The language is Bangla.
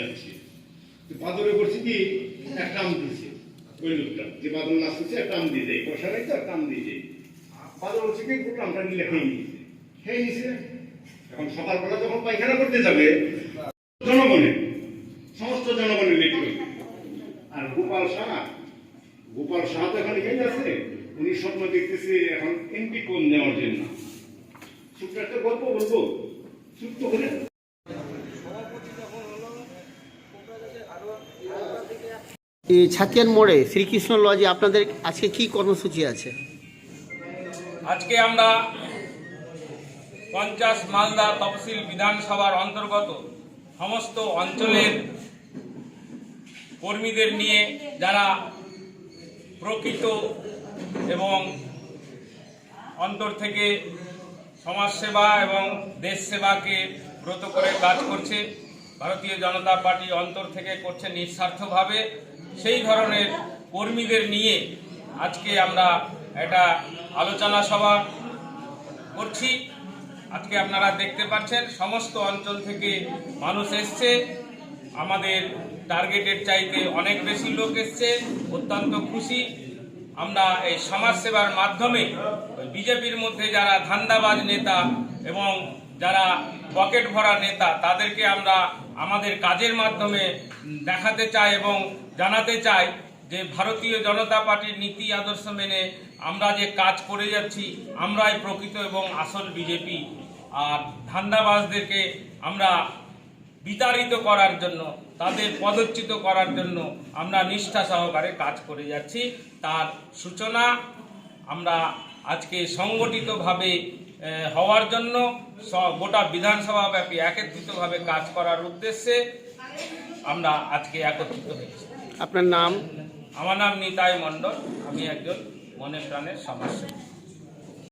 যাচ্ছে তো বাদরে করছে কি একটা আম দিছে? ওই লোকটা, যে বাদর নাচ করছে, একটা আম দিয়ে দেয়। পয়সা নাই তো একটা আম দিয়ে দেয়। বাদর হচ্ছে কি পুরো আমটা নিলে খেয়ে নিয়েছে খেয়ে নিয়েছে এখন সকালবেলা যখন পায়খানা করতে যাবে জনগণের সমস্ত জনগণের লেট আর গোপাল শাহ গোপাল শাহ তো এখন এখানে আছে। উনি স্বপ্ন দেখতেছে এখন এমপি কোন নেওয়ার জন্য। ছোট্ট একটা গল্প বলব। ছোট্ট করে ছাতিয়ান মোড়ে শ্রীকৃষ্ণ লজে আপনাদের আজকে কি কর্মসূচি আছে? আজকে আমরা পঞ্চাশ মালদা তফসিল বিধানসভার অন্তর্গত সমস্ত অঞ্চলের কর্মীদের নিয়ে যারা প্রকৃত এবং অন্তর থেকে সমাজসেবা এবং দেশ সেবাকে ব্রত করে কাজ করছে, ভারতীয় জনতা পার্টি অন্তর থেকে করছে নিঃস্বার্থভাবে। সেই ধরনের কর্মীদের নিয়ে আজকে আমরা একটা আলোচনা সভা করছি। আজকে আপনারা দেখতে পাচ্ছেন, সমস্ত অঞ্চল থেকে মানুষ এসছে। আমাদের টার্গেটের চাইতে অনেক বেশি লোক এসছে, অত্যন্ত খুশি। আমরা এই সমাজসেবার মাধ্যমে বিজেপির মধ্যে যারা ধান্দাবাজ নেতা এবং যারা পকেট ভরা নেতা, তাদেরকে আমরা আমাদের কাজের মাধ্যমে দেখাতে চাই এবং জানাতে চাই যে ভারতীয় জনতা পার্টির নীতি আদর্শ মেনে আমরা যে কাজ করে যাচ্ছি, আমরাই প্রকৃত এবং আসল বিজেপি। আর ধান্দাবাজদেরকে আমরা বিতাড়িত করার জন্য, তাদের পদচ্যুত করার জন্য আমরা নিষ্ঠা সহকারে কাজ করে যাচ্ছি। তার সূচনা আমরা আজকে সংগঠিতভাবে হওয়ার জন্য গোটা বিধানসভা ব্যাপী একত্রিতভাবে কাজ করার উদ্দেশ্যে আমরা আজকে একত্রিত হয়েছি। আপনার নাম? আমার নাম নিতাই মণ্ডল আমি একজন মনে প্রাণের সমাজসেবী